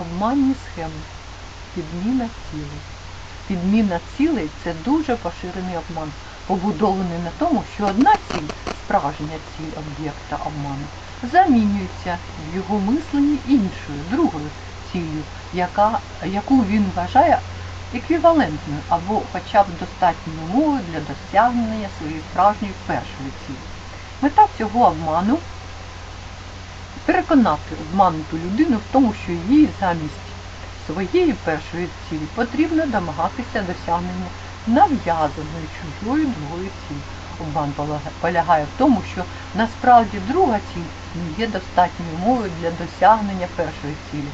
обманні схеми, підміна цілей. Підміна цілей це дуже поширений обман, побудований на тому, що одна ціль, справжня ціль об'єкта обману, замінюється в його мисленні іншою, другою ціллю, яка, яку він вважає еквівалентною або хоча б достатньою умовою для досягнення своєї справжньої першої цілі. Мета цього обману переконати обмануту людину в тому, що їй замість своєї першої цілі потрібно домагатися досягнення нав'язаної чужої другої цілі. Обман полягає в тому, що насправді друга ціль є достатньою умовою для досягнення першої цілі,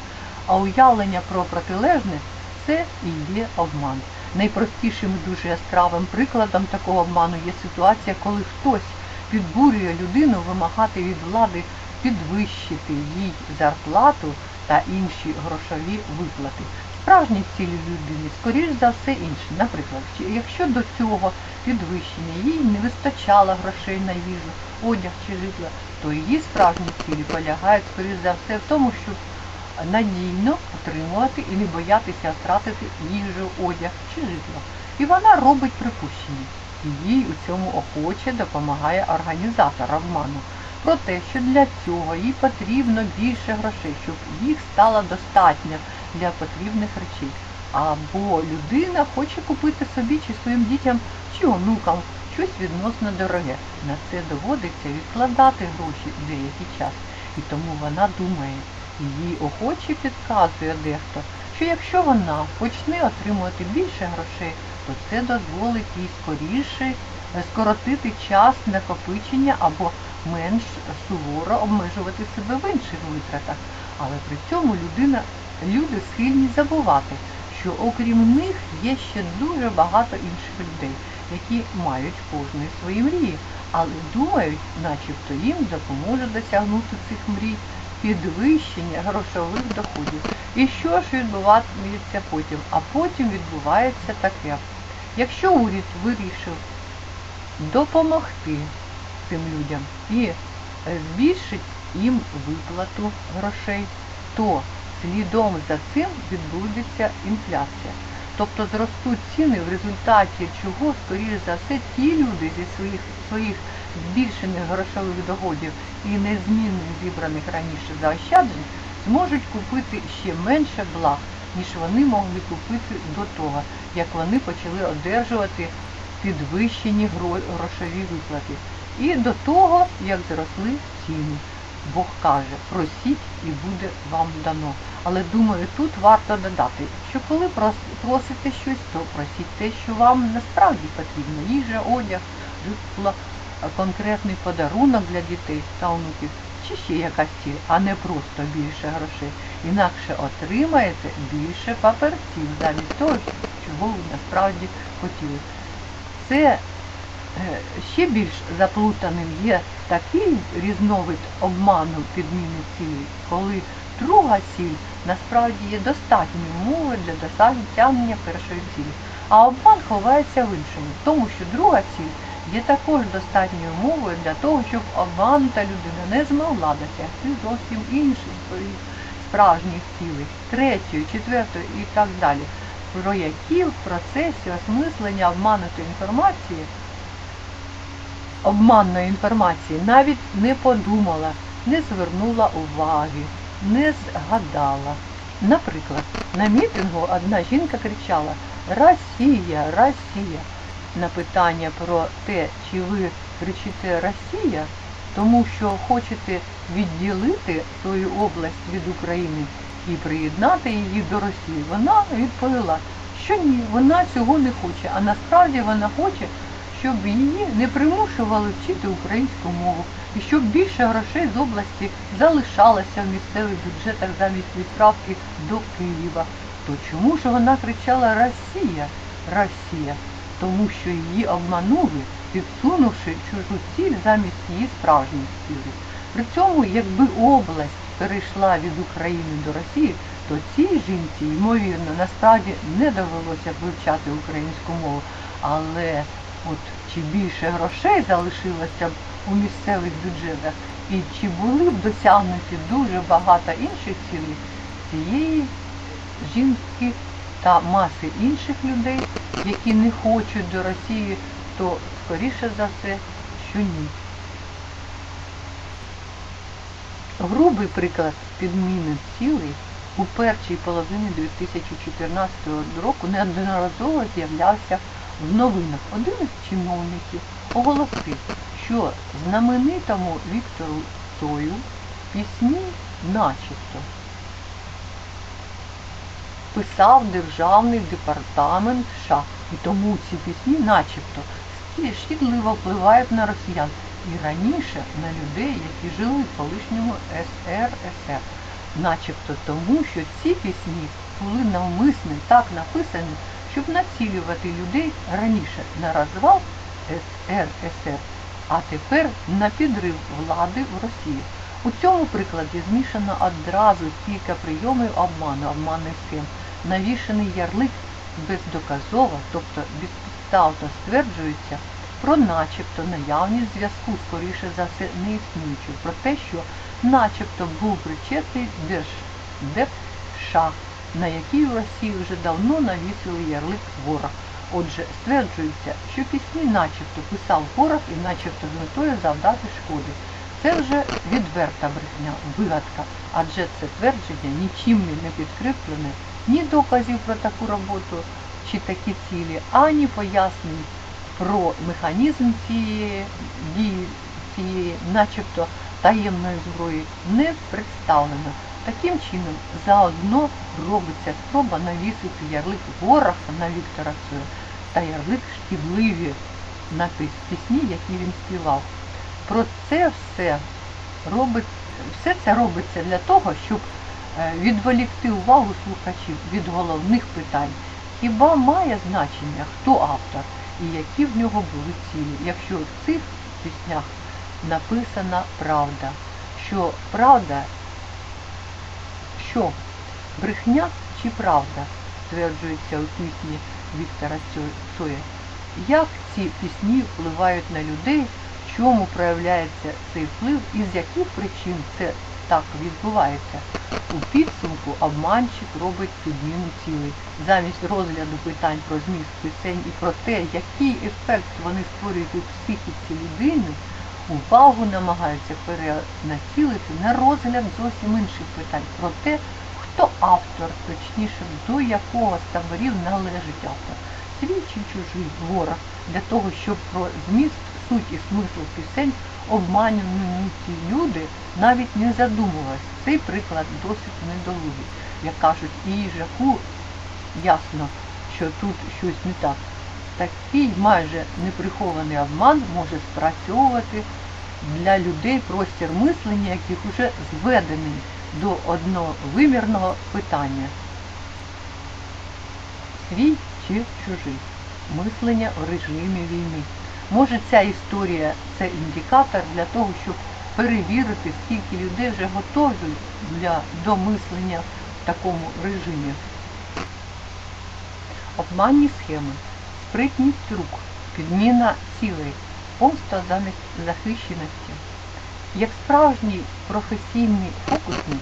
а уявлення про протилежне це і є обман. Найпростішим і дуже яскравим прикладом такого обману є ситуація, коли хтось підбурює людину вимагати від влади підвищити їй зарплату та інші грошові виплати. Справжні цілі людини, скоріш за все інші. Наприклад, якщо до цього підвищення їй не вистачало грошей на їжу, одяг чи житло, то її справжні цілі полягають, скоріш за все, в тому, щоб надійно отримувати і не боятися втратити їжу, одяг чи житло. І вона робить припущення. Їй у цьому охоче допомагає організатор обману. Про те, що для цього їй потрібно більше грошей, щоб їх стало достатньо для потрібних речей. Або людина хоче купити собі чи своїм дітям чи онукам щось відносно дороге. На це доводиться відкладати гроші деякий час. І тому вона думає, її охоче підказує дехто, що якщо вона почне отримувати більше грошей, то це дозволить їй скоріше е, скоротити час накопичення або менш суворо обмежувати себе в інших витратах. Але при цьому людина, люди схильні забувати, що окрім них є ще дуже багато інших людей, які мають кожної свої мрії, але думають, начебто їм допоможе досягнути цих мрій підвищення грошових доходів. І що ж відбуватиметься потім? А потім відбувається таке. Якщо уряд вирішив допомогти цим людям і збільшить їм виплату грошей, то слідом за цим відбудеться інфляція. Тобто зростуть ціни, в результаті чого, скоріш за все, ті люди зі своїх своїх збільшених грошових доходів і незмінно зібраних раніше заощаджень зможуть купити ще менше благ, ніж вони могли купити до того, як вони почали одержувати підвищені грошові виплати. І до того, як зросли ціни. Бог каже, просіть і буде вам дано. Але думаю, тут варто додати, що коли прос- просите щось, то просіть те, що вам насправді потрібно. Їжа, одяг, житло, конкретний подарунок для дітей та онуків, чи ще якась ціль, а не просто більше грошей. Інакше отримаєте більше паперців замість того, чого ви насправді хотіли. Це Ще більш заплутаним є такий різновид обману підміни цілі, коли друга ціль насправді є достатньою умовою для досягнення першої цілі. А обман ховається в іншому, тому, що друга ціль є також достатньою умовою для того, щоб обманута людина не змогла досягти зовсім інших своїх справжніх цілей, третьої, четвертої і так далі, про які в процесі осмислення обманутої інформації обманної інформації навіть не подумала, не звернула уваги, не згадала. Наприклад, на мітингу одна жінка кричала Росія, Росія. На питання про те, чи ви кричите Росія, тому що хочете відділити свою область від України і приєднати її до Росії, вона відповіла, що ні, вона цього не хоче, а насправді вона хоче, щоб її не примушували вчити українську мову і щоб більше грошей з області залишалося в місцевих бюджетах замість відправки до Києва. То чому ж вона кричала Росія, Росія? Тому що її обманули, підсунувши чужу ціль замість її справжніх цілей. При цьому, якби область перейшла від України до Росії, то цій жінці, ймовірно, насправді не довелося б вивчати українську мову. Але от чи більше грошей залишилося б у місцевих бюджетах, і чи були б досягнуті дуже багато інших цілей, цієї жінки та маси інших людей, які не хочуть до Росії, то скоріше за все, що ні. Грубий приклад підміни цілей у першій половині 2014 року неодноразово з'являвся в новинах. Один із чиновників оголосив, що знаменитому Віктору Цою пісні начебто писав Державний департамент США. І тому ці пісні начебто шкідливо впливають на росіян і раніше на людей, які жили в колишньому СРСР. Начебто тому, що ці пісні були навмисно так написані, щоб націлювати людей раніше на розвал СРСР, а тепер на підрив влади в Росії. У цьому прикладі змішано одразу кілька прийомів обману, обманних схем. Навішаний ярлик бездоказово, тобто безпідставно стверджується про начебто наявність зв'язку, скоріше за все, не існуючу, про те, що начебто був причетний Держдеп США, на який в Росії вже давно навісили ярлик ворог. Отже, стверджується, що пісні начебто писав ворог і начебто з метою завдати шкоди. Це вже відверта брехня, вигадка, адже це твердження нічим не підкріплене, ні доказів про таку роботу чи такі цілі, ані пояснень про механізм цієї дії, цієї, начебто таємної зброї, не представлено. Таким чином, заодно робиться спроба навісити ярлик ворога на Віктора Цоя та ярлик шкідливі на пісні, які він співав. Про це все робить, все це робиться для того, щоб е, відволікти увагу слухачів від головних питань. Хіба має значення, хто автор і які в нього були цілі, якщо в цих піснях написана правда, що правда, що брехня чи правда, стверджується у пісні Віктора Цоя. Як ці пісні впливають на людей, в чому проявляється цей вплив і з яких причин це так відбувається? У підсумку обманщик робить підміну цілей. Замість розгляду питань про зміст пісень і про те, який ефект вони створюють у психіці людини, увагу намагаються перенацілити на розгляд зовсім інших питань про те, хто автор, точніше, до якого з таборів належить автор. Свій чи чужий ворог для того, щоб про зміст, суть і смисл пісень обманювані люди навіть не задумувалися. Цей приклад досить недолугий. Як кажуть, і їжаку ясно, що тут щось не так. Такий майже неприхований обман може спрацьовувати для людей простір мислення, яких уже зведений до одновимірного питання. Свій чи чужий. Мислення в режимі війни. Може ця історія це індикатор для того, щоб перевірити, скільки людей вже готові для домислення в такому режимі. Обманні схеми, спритність рук, підміна цілей, помста замість захищеності. Як справжній професійний фокусник,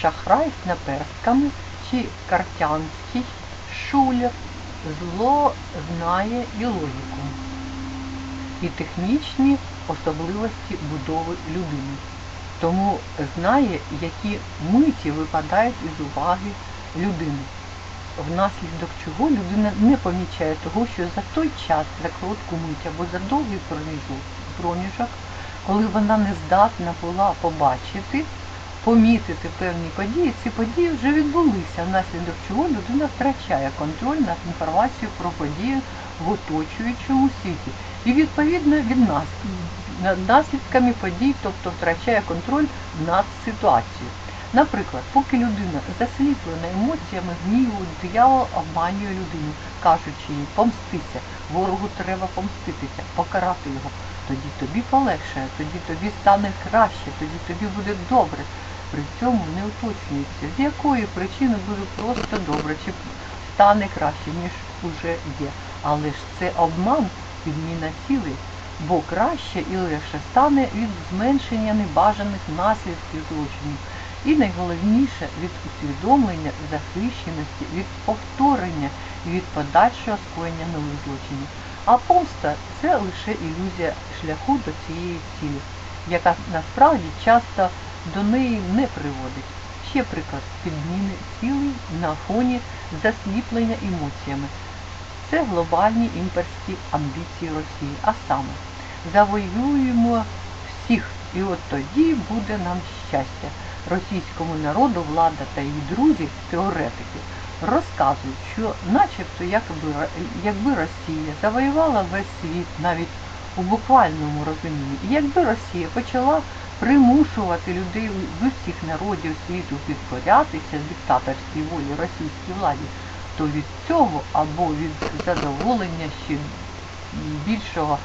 шахрай з наперстками чи картянський шулер зло знає і логіку, і технічні особливості будови людини. Тому знає, які миті випадають із уваги людини, внаслідок чого людина не помічає того, що за той час, за коротку мить або за довгий проміжок, коли вона не здатна була побачити, помітити певні події, ці події вже відбулися, внаслідок чого людина втрачає контроль над інформацією про події в оточуючому світі. І відповідно від нас над наслідками подій, тобто втрачає контроль над ситуацією. Наприклад, поки людина засліплена емоціями гніву, диявол обманює людину, кажучи їй помстися, ворогу треба помститися, покарати його. Тоді тобі полегшає, тоді тобі стане краще, тоді тобі буде добре. При цьому не уточнюється, з якої причини буде просто добре, чи стане краще, ніж уже є. Але ж це обман, підміна цілей, бо краще і легше стане від зменшення небажаних наслідків злочинів. І найголовніше від усвідомлення захищеності, від повторення від подальшого скоєння нових злочинів. А помста це лише ілюзія шляху до цієї цілі, яка насправді часто до неї не приводить. Ще приклад підміни цілей на фоні засліплення емоціями. Це глобальні імперські амбіції Росії, а саме завоюємо всіх, і от тоді буде нам щастя. Російському народу влада та її друзі, теоретики, розказують, що начебто якби, якби Росія завоювала весь світ навіть у буквальному розумінні, і якби Росія почала примушувати людей з усіх народів світу підкорятися диктаторській волі російській владі, то від цього або від задоволення ще більшого,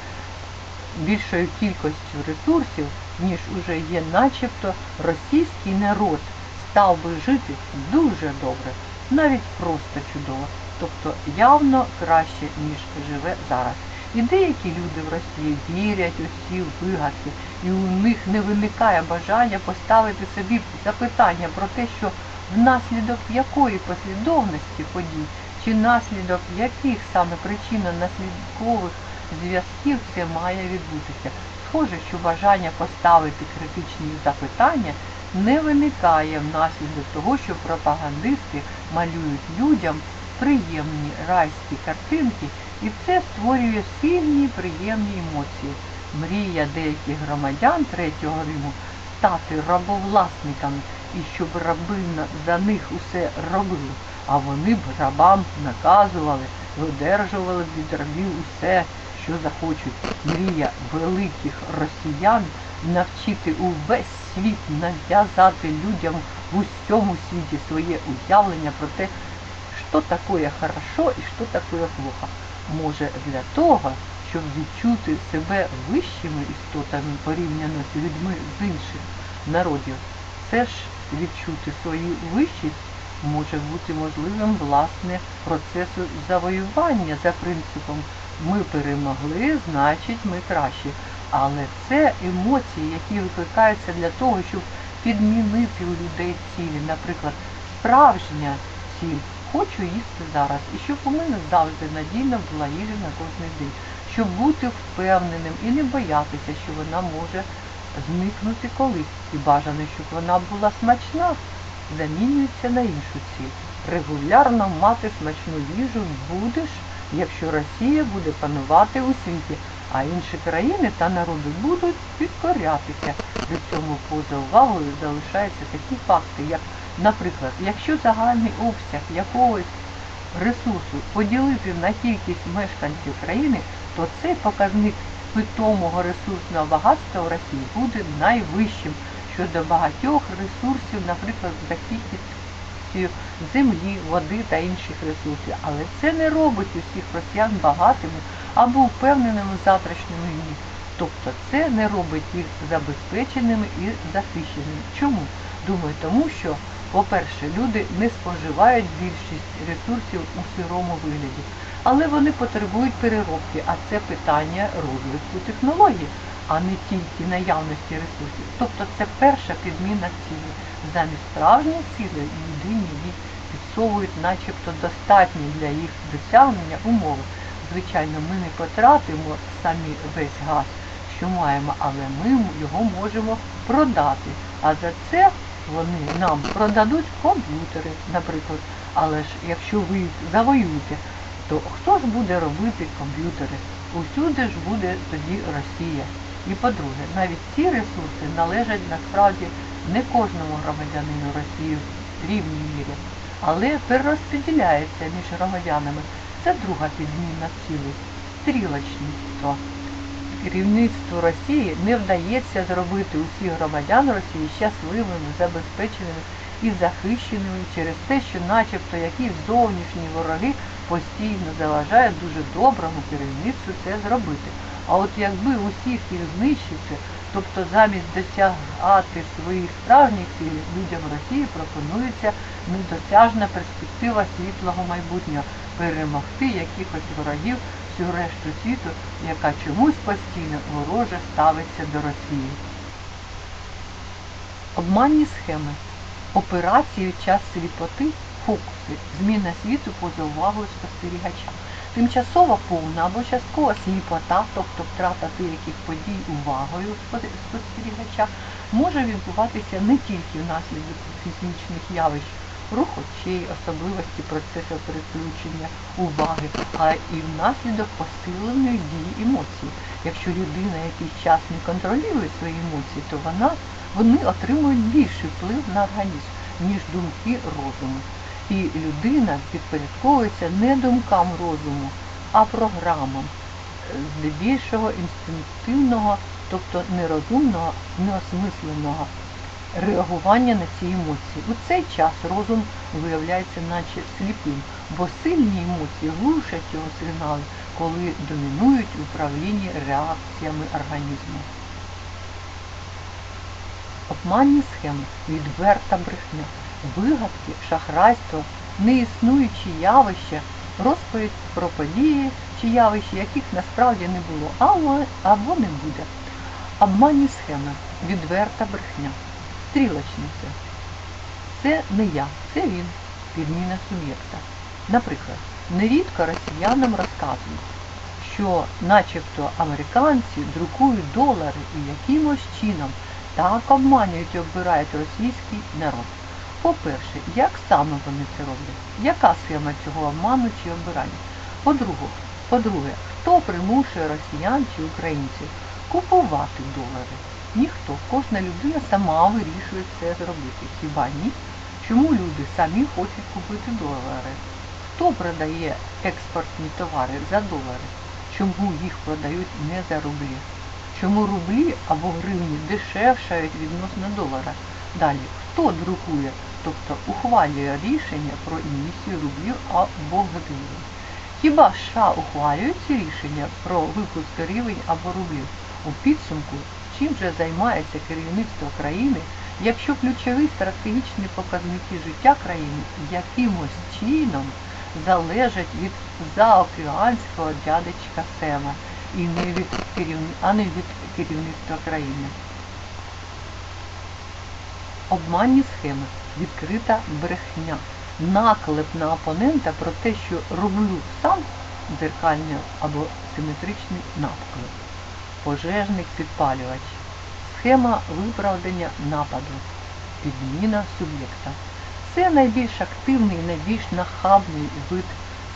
більшою кількістю ресурсів, ніж уже є начебто російський народ став би жити дуже добре, навіть просто чудово, тобто явно краще, ніж живе зараз. І деякі люди в Росії вірять у ці вигадки, і у них не виникає бажання поставити собі запитання про те, що внаслідок якої послідовності подій, чи наслідок яких саме причинно-наслідкових зв'язків це має відбутися. Схоже, що бажання поставити критичні запитання не виникає внаслідок того, що пропагандисти малюють людям приємні райські картинки, і це створює сильні приємні емоції. Мрія деяких громадян Третього Риму стати рабовласниками і щоб раби за них усе робили, а вони б рабам наказували, видержували від рабів усе, що захочуть. Мрія великих росіян навчити увесь світ нав'язати людям в усьому світі своє уявлення про те, що таке хорошо і що таке плохо. Може для того, щоб відчути себе вищими істотами порівняно з людьми з інших народів. Це ж відчути свою вищість може бути можливим власне процесу завоювання за принципом ми перемогли, значить ми кращі. Але це емоції, які викликаються для того, щоб підмінити у людей цілі. Наприклад, справжня ціль хочу їсти зараз, і щоб у мене завжди надійно була їжа на кожний день, щоб бути впевненим і не боятися, що вона може зникнути колись. І бажано, щоб вона була смачна, замінюється на іншу ціль. Регулярно мати смачну їжу будеш, якщо Росія буде панувати у світі, а інші країни та народи будуть підкорятися. При цьому поза увагою залишаються такі факти, як, наприклад, якщо загальний обсяг якогось ресурсу поділити на кількість мешканців країни, то цей показник питомого ресурсного багатства в Росії буде найвищим щодо багатьох ресурсів, наприклад, за кількістю землі, води та інших ресурсів. Але це не робить усіх росіян багатими або впевненими в завтрашньому дні. Тобто це не робить їх забезпеченими і захищеними. Чому? Думаю, тому що, по-перше, люди не споживають більшість ресурсів у сирому вигляді, але вони потребують переробки, а це питання розвитку технологій, а не тільки наявності ресурсів. Тобто це перша підміна цілі. Замість справжньої цілі людині їй підсовують начебто достатні для їх досягнення умови. Звичайно, ми не потратимо самі весь газ, що маємо, але ми його можемо продати. А за це вони нам продадуть комп'ютери, наприклад. Але ж якщо ви їх завоюєте, то хто ж буде робити комп'ютери? Усюди ж буде тоді Росія. І по-друге, навіть ці ресурси належать насправді не кожному громадянину Росії в рівній мірі, але перерозподіляється між громадянами. Це друга підміна цілей стрілочництво. Керівництву Росії не вдається зробити усіх громадян Росії щасливими, забезпеченими і захищеними через те, що начебто якісь зовнішні вороги постійно заважають дуже доброму керівництву це зробити. А от якби усіх їх знищити, тобто замість досягати своїх справжніх цілей, людям Росії пропонується недосяжна перспектива світлого майбутнього перемогти якихось ворогів всю решту світу, яка чомусь постійно вороже ставиться до Росії. Обманні схеми. Операції час сліпоти фокуси, зміна світу поза увагою спостерігача. Тимчасова повна або часткова сліпота, тобто втрата деяких подій увагою спостерігача, може відбуватися не тільки внаслідок фізичних явищ, рух очей, особливості процесу переключення уваги, а і внаслідок посиленої дії емоцій. Якщо людина якийсь час не контролює свої емоції, то вона, вони отримують більший вплив на організм, ніж думки розуму. І людина підпорядковується не думкам розуму, а програмам, е, здебільшого інстинктивного, тобто нерозумного, неосмисленого реагування на ці емоції. У цей час розум виявляється наче сліпим, бо сильні емоції глушать його сигнали, коли домінують в управлінні реакціями організму. Обманні схеми, відверта брехня, вигадки, шахрайство, неіснуючі явища, розповідь про події чи явища, яких насправді не було, або, або не буде. Обманні схеми, відверта брехня, стрілочниця. Це не я, це він, підміна суб'єкта. Наприклад, нерідко росіянам розказують, що начебто американці друкують долари і якимось чином так обманюють і оббирають російський народ. По-перше, як саме вони це роблять? Яка схема цього обману чи обирання? По-друге, по-друге, хто примушує росіян чи українців купувати долари? Ніхто. Кожна людина сама вирішує це зробити. Хіба ні? Чому люди самі хочуть купити долари? Хто продає експортні товари за долари? Чому їх продають не за рублі? Чому рублі або гривні дешевшають відносно долара? Далі, хто друкує, тобто ухвалює рішення про емісію рублів або гривень? Хіба США ухвалюють ці рішення про випуск гривень або рублів? У підсумку, чим же займається керівництво країни, якщо ключові стратегічні показники життя країни якимось чином залежать від заокеанського дядечка Сема і не від керівни... а не від керівництва країни. Обманні схеми, відкрита брехня, наклеп на опонента про те, що роблю сам дзеркальний або симетричний навклеп, пожежник підпалювач, схема виправдання нападу, підміна суб'єкта. Це найбільш активний найбільш нахабний вид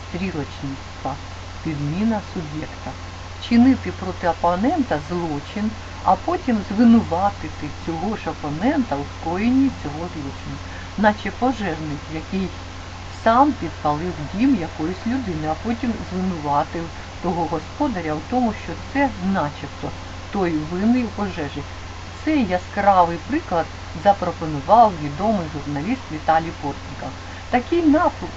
стрілочництва, підміна суб'єкта. Чинити проти опонента злочин, а потім звинуватити цього ж опонента у скоєнні цього злочину, наче пожежник, який сам підпалив дім якоїсь людини, а потім звинуватив того господаря в тому, що це начебто той винний в пожежі. Цей яскравий приклад запропонував відомий журналіст Віталій Портніков. Такий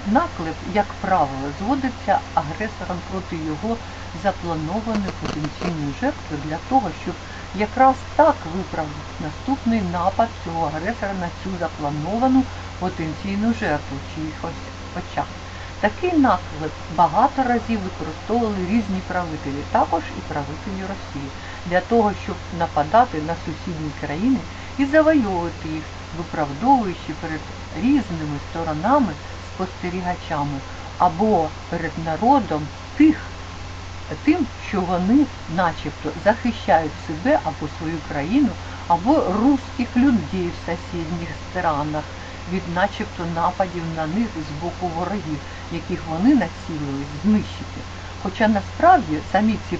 наклеп, як правило, зводиться агресором проти його запланованої потенційної жертви для того, щоб якраз так виправдати наступний напад цього агресора на цю заплановану потенційну жертву в чиїхось очах. Такий наклеп багато разів використовували різні правителі, також і правителі Росії, для того, щоб нападати на сусідні країни і завойовувати їх, виправдовуючи перед різними сторонами спостерігачами або перед народом тих, тим, що вони начебто захищають себе або свою країну, або русських людей в сусідніх странах від начебто нападів на них з боку ворогів, яких вони націлились знищити. Хоча насправді самі ці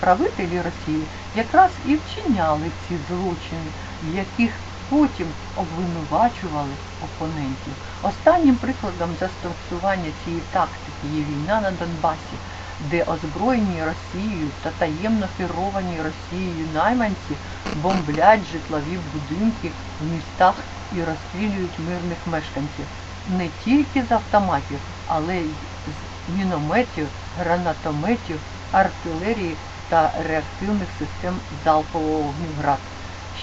правителі Росії якраз і вчиняли ці злочини, в яких потім обвинувачували опонентів. Останнім прикладом застосування цієї тактики є війна на Донбасі, де озброєні Росією та таємно керовані Росією найманці бомблять житлові будинки в містах і розстрілюють мирних мешканців не тільки з автоматів, але й з мінометів, гранатометів, артилерії та реактивних систем залпового вогню.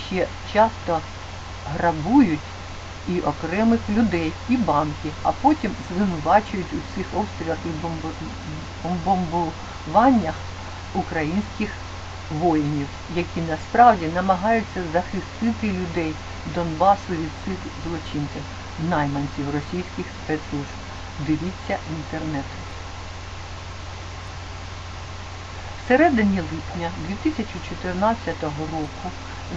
Ще часто грабують і окремих людей, і банки, а потім звинувачують у цих обстрілах і бомбуваннях українських воїнів, які насправді намагаються захистити людей Донбасу від цих злочинців, найманців російських спецслужб. Дивіться інтернет. В середині липня 2014 року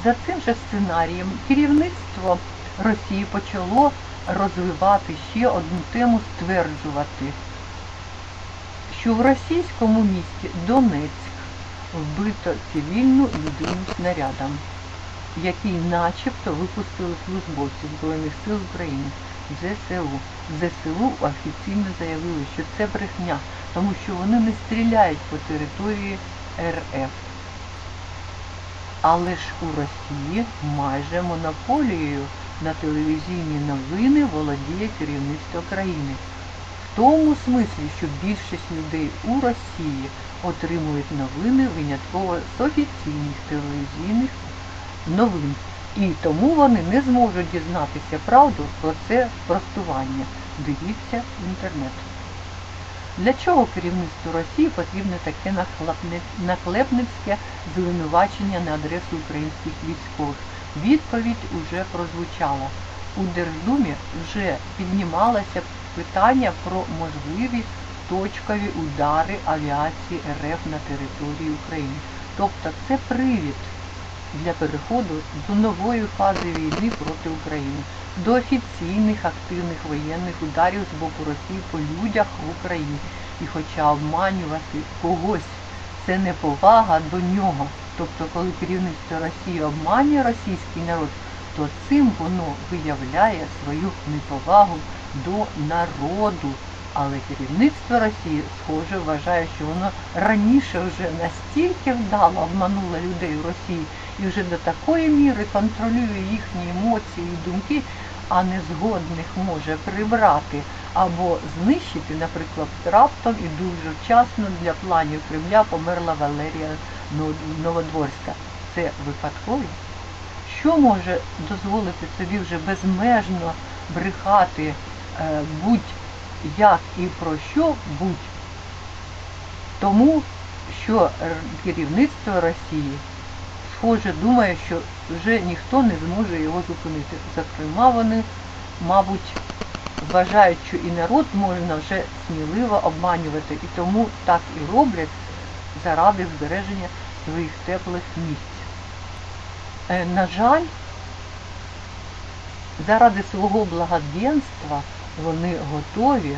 за цим же сценарієм керівництво Росії почало розвивати ще одну тему, стверджувати, що в російському місті Донецьк вбито цивільну людину снарядом, який начебто випустили службовці Збройних сил України ЗСУ. ЗСУ офіційно заявили, що це брехня, тому що вони не стріляють по території РФ. Але ж у Росії майже монополією на телевізійні новини володіє керівництво країни. В тому смислі, що більшість людей у Росії отримують новини винятково з офіційних телевізійних новин. І тому вони не зможуть дізнатися правду про це спростування. Дивіться інтернет. Для чого керівництву Росії потрібне таке наклепницьке звинувачення на адресу українських військових? Відповідь уже прозвучала. У Держдумі вже піднімалося питання про можливі точкові удари авіації РФ на території України. Тобто це привід для переходу до нової фази війни проти України, до офіційних активних воєнних ударів з боку Росії по людях в Україні. І хоча обманювати когось це неповага до нього. Тобто, коли керівництво Росії обманює російський народ, то цим воно виявляє свою неповагу до народу. Але керівництво Росії, схоже, вважає, що воно раніше вже настільки вдало обмануло людей в Росії і вже до такої міри контролює їхні емоції і думки, а незгодних може прибрати або знищити, наприклад, раптом і дуже вчасно для планів Кремля померла Валерія Новодворська. Це випадковість? Що може дозволити собі вже безмежно брехати е, будь-як і про що будь? Тому що керівництво Росії схоже думає, що вже ніхто не зможе його зупинити. Зокрема, вони, мабуть, вважають, що і народ можна вже сміливо обманювати, і тому так і роблять заради збереження своїх теплих місць. Е, На жаль, заради свого благоденства вони готові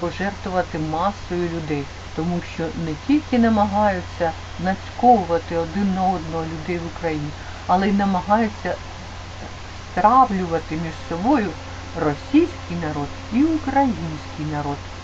пожертвувати масою людей, тому що не тільки намагаються нацьковувати один на одного людей в Україні, але й намагаються стравлювати між собою російський народ і український народ.